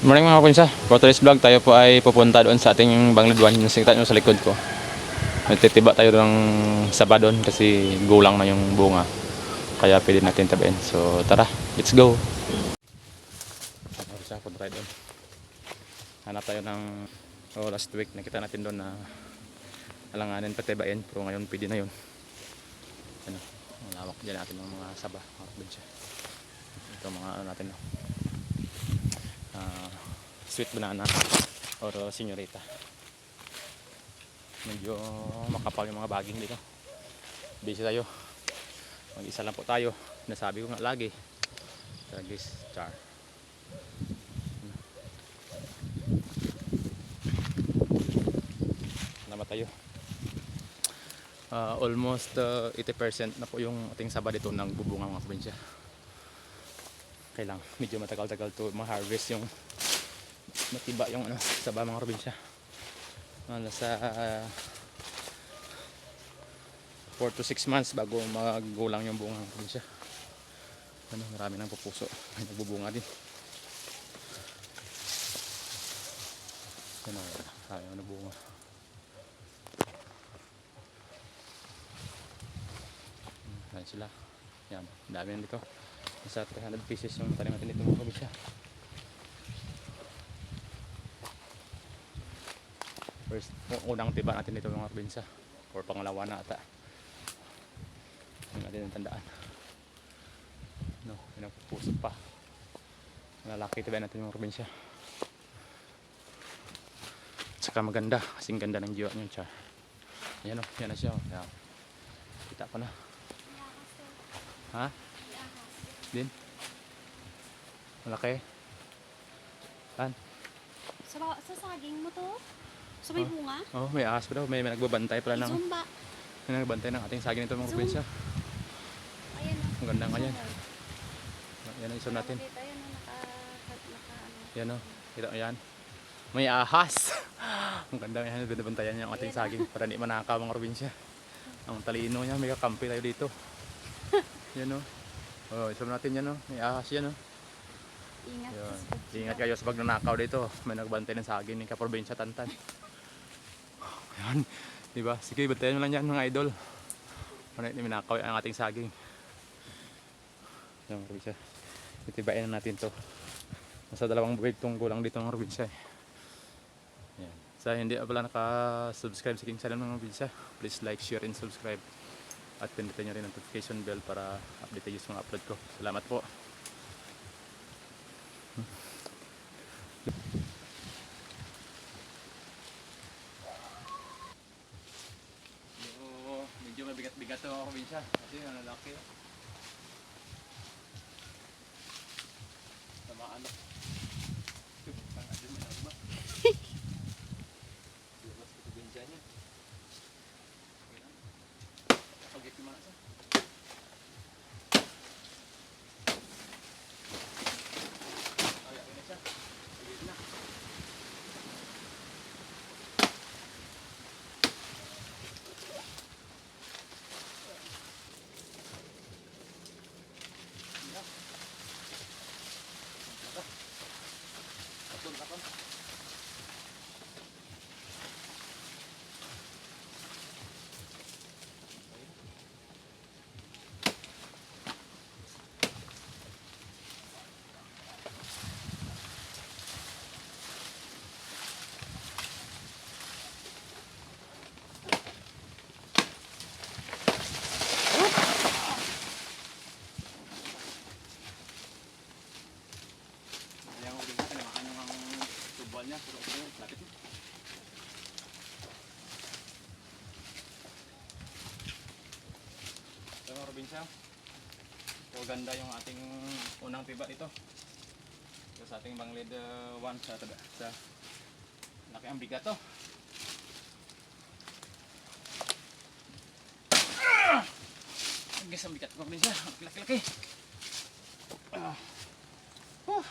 Morning mga kunsa. For today's vlog, tayo po ay pupunta doon sa ating Bangladewan. Yung singta nyo sa likod ko. Nagtitiba tayo ng saba doon kasi gulang na yung bunga. Kaya pwede natin tabiin. So tara, let's go. Ano sa punta tayo doon. Hanap tayo ng oh, last week. Nakita natin doon na alanganin patibain. Pero ngayon pwede na yun. Ano, malawak dyan natin ng mga saba. Mga probinsya. Ito mga ano natin. Ah, sweet banana or uh, senyorita medyo makapal yung mga baging dito. Busy tayo. Mag isa lang po tayo. Nasabi ko nga lagi. Tara char. Salamat tayo Ah, almost uh, 80% na po yung ating saba dito ng bubunga mga probinsya kailang medyo matagal-tagal to ma-harvest yung matiba yung ano sa ba mga probinsya. Ano, sa 4 to 6 months bago magulang yung bunga ng probinsya. Ano, marami nang pupuso. May nagbubunga din. Ano, ayaw na bunga Ayan sila. Yan, dami na dito Nasa 300 pieces yung tanim natin dito mga kabisya. First, unang tiba natin dito mga kabisya. Or pangalawa na ata. Hindi natin ang tandaan. No, pinapupusok pa. Malalaki tiba natin mga kabisya. Saka maganda, kasing ganda ng jiwa niyo, char. Ayan o, yan na siya. o. Yan. Kita ko na. Ha? Din? Malaki? Saan? Sa, sa saging mo to? Sa may Oh. bunga? Oh, may ahas pa daw. May, may nagbabantay pala ng, Zumba. may nagbantay ng ating saging nito mga probinsya. Ayan o. Ang ganda nga yan. Yan ang iso natin. Ayan o. Naka, ano. Yan o. Kita mo yan. May ahas. ang ganda yan. Binabantayan niya ang ating saging para di manakaw mga probinsya. Ang talino niya. May kakampi tayo dito. Yan o. Oh, iso natin yan o. May ahas yan o. Ingat. Yun. Ingat kayo sa pagnanakaw dito. May nagbantay ng saging ni Kaprobinsya Tantan. Yan. Diba? Sige, bantayan mo lang yan mga idol. Ano yung minakaw ang ating saging. Yan mga probinsya. Itibayin na natin to. Nasa dalawang buwig tong gulang dito mga probinsya. eh. Yan. Sa hindi pa pala naka-subscribe sa King Channel mga probinsya, please like, share, and subscribe. At pindutin nyo rin ang notification bell para update kayo sa mga upload ko. Salamat po. Medyo mabigat-bigat mga probinsya. Kasi ang lalaki. Tamaan ako. Tanga din, may nagba. Dulas ko probinsya niya. Okay lang. Pagit yung mga isa. Ay, okay na siya. Pagit na. Tapon, tapon. Kaya mo bigla tinamaan yung ang tubal niya, pero okay, lapit mo. Ito mga probinsya. So ganda yung ating unang tiba ito. Ito sa ating banglid 1 sa taga sa laki ang bigat to. Ah! Ang gas ang bigat mga probinsya. Laki-laki. Ah. Huh.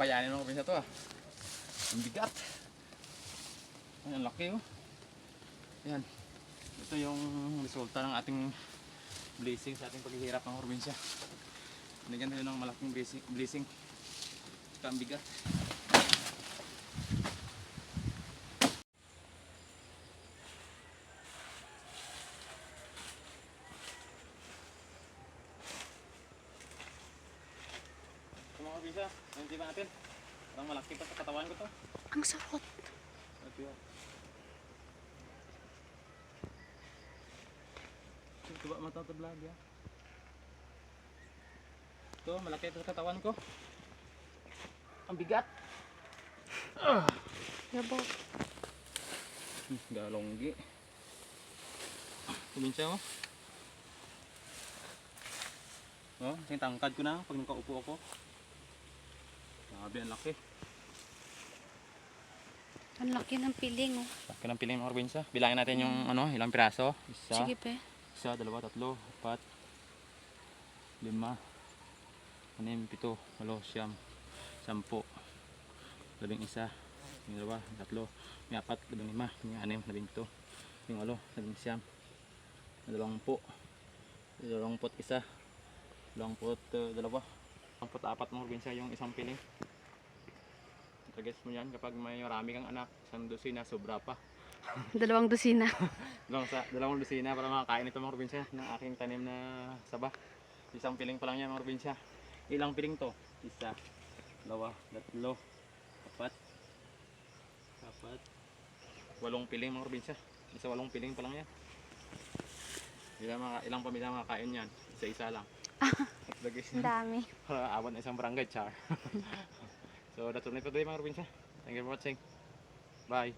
Hindi ko kayanin mga probinsya to ah. Ang bigat. Ay, ang laki oh. Yan. Ito yung resulta ng ating blessing sa ating paghihirap ng probinsya. Binigyan tayo ng malaking blessing. blessing. Ang bigat. Kabisa, hindi ba natin? Parang malaki pa sa katawan ko to. Ang sarot. Ito yun. Ito ba mata to vlog ya? Ito, malaki ito sa katawan ko. Ang bigat. Yabo. Hmm, Galonggi. Kuminsa mo. Oh, yung tangkad ko na pag nakaupo ako. Grabe, ang laki. Ang laki ng piling, oh. Laki ng piling probinsya. Bilangin natin yung ano, ilang piraso. Isa, Sige, pe. isa, dalawa, tatlo, apat, lima, anim, pito, walo, siyam, sampu, labing isa, labing dalawa, tatlo, may apat, labing lima, may anim, labing pito, labing walo, labing siyam, dalawangpu, dalawangput isa, dalawangput uh, dalawa, dalawangput apat mga probinsya yung isang piling. Targets mo yan kapag may marami kang anak, isang dosina, sobra pa. Dalawang dosina. Dalawang, sa, dalawang lusina para makakain ito mga probinsya ng aking tanim na saba. Isang piling pa lang yan mga probinsya. Ilang piling to? Isa, dalawa, tatlo, apat, apat, walong piling mga probinsya. Isa walong piling pa lang yan. Ilang, mga, ilang pamilya makakain yan? Isa-isa lang. Ang dami. Awan na isang barangay, char. So that's all for today mga probinsya. Thank you for watching. Bye.